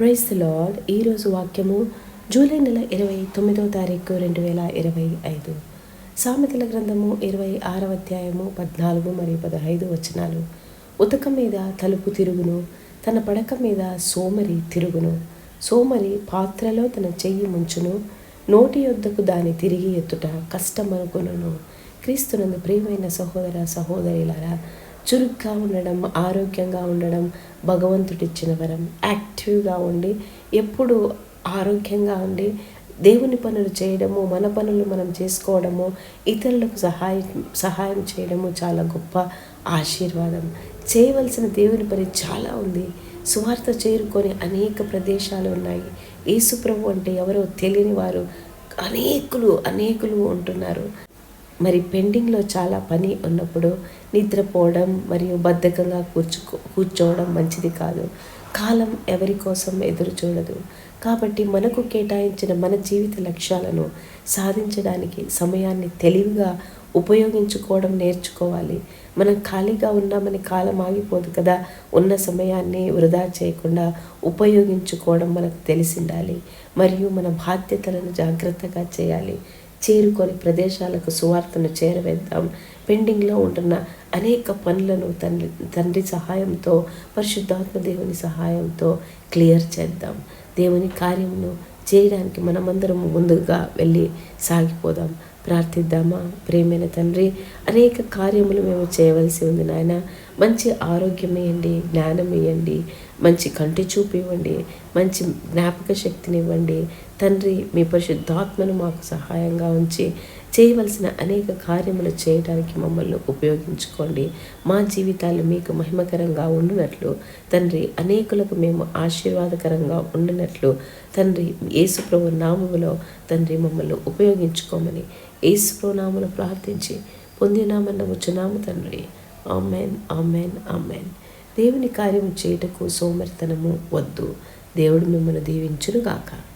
Price the lord ఈరోజు వాక్యము July నెల ఇరవై తొమ్మిదవ తారీఖు రెండు వేల ఇరవై ఐదు. సామెతల గ్రంథము ఇరవై ఆరవ అధ్యాయము పద్నాలుగు మరియు పదహైదు వచనాలు. ఉతక మీద తలుపు తిరుగును తన పడక మీద సోమరి తిరుగును. సోమరి పాత్రలో తన చెయ్యి ముంచును నోటి యొద్దకు దాన్ని తిరిగి ఎత్తుట కష్టమనుకును క్రీస్తునందు ప్రియమైన సహోదర సహోదరులారా చురుగ్గా ఉండడం ఆరోగ్యంగా ఉండడం భగవంతుడిచ్చిన వరం. యాక్టివ్గా ఉండి ఎప్పుడు ఆరోగ్యంగా ఉండి దేవుని పనులు చేయడము మన పనులు మనం చేసుకోవడము ఇతరులకు సహాయం సహాయం చేయడము చాలా గొప్ప ఆశీర్వాదం. చేయవలసిన దేవుని పని చాలా ఉంది. సువార్త చేరుకొని అనేక ప్రదేశాలు ఉన్నాయి. యేసుప్రభు అంటే ఎవరో తెలియని వారు అనేకులు అనేకులు ఉంటున్నారు. మరి పెండింగ్లో చాలా పని ఉన్నప్పుడు నిద్రపోవడం మరియు బద్ధకంగా కూర్చుకో కూర్చోవడం మంచిది కాదు. కాలం ఎవరి కోసం ఎదురు చూడదు. కాబట్టి మనకు కేటాయించిన మన జీవిత లక్ష్యాలను సాధించడానికి సమయాన్ని తెలివిగా ఉపయోగించుకోవడం నేర్చుకోవాలి. మనం ఖాళీగా ఉన్నామని కాలం ఆగిపోదు కదా. ఉన్న సమయాన్ని వృధా చేయకుండా ఉపయోగించుకోవడం మనకు తెలిసిండాలి. మరియు మన బాధ్యతలను జాగ్రత్తగా చేయాలి. చేరుకొని ప్రదేశాలకు సువార్తను చేరవేద్దాం. పెండింగ్లో ఉంటున్న అనేక పనులను తండ్రి తండ్రి సహాయంతో పరిశుద్ధాత్మ దేవుని సహాయంతో క్లియర్ చేద్దాం. దేవుని కార్యమును చేయడానికి మనమందరం ముందుగా వెళ్ళి సాగిపోదాం. ప్రార్థిద్దామా? ప్రేమైన తండ్రి అనేక కార్యములు మేము చేయవలసి ఉంది నాయన. మంచి ఆరోగ్యం ఇవ్వండి జ్ఞానం ఇవ్వండి మంచి కంటి చూపు ఇవ్వండి మంచి జ్ఞాపక శక్తిని ఇవ్వండి. తండ్రి మీ పరిశుద్ధాత్మను మాకు సహాయంగా ఉంచి చేయవలసిన అనేక కార్యములు చేయడానికి మమ్మల్ని ఉపయోగించుకోండి. మా జీవితాలు మీకు మహిమకరంగా ఉండినట్లు తండ్రి అనేకులకు మేము ఆశీర్వాదకరంగా ఉండినట్లు తండ్రి యేసుప్రభు నామములో తండ్రి మమ్మల్ని ఉపయోగించుకోమని యేసుప్రభు నామను ప్రార్థించి పొందినామన్న వచ్చునాము తండ్రి. Amen amen amen. దేవుని కార్యము చేయుటకు సోమరితనము వద్దు. దేవుడు మిమ్మల్ని దీవించునుగాక.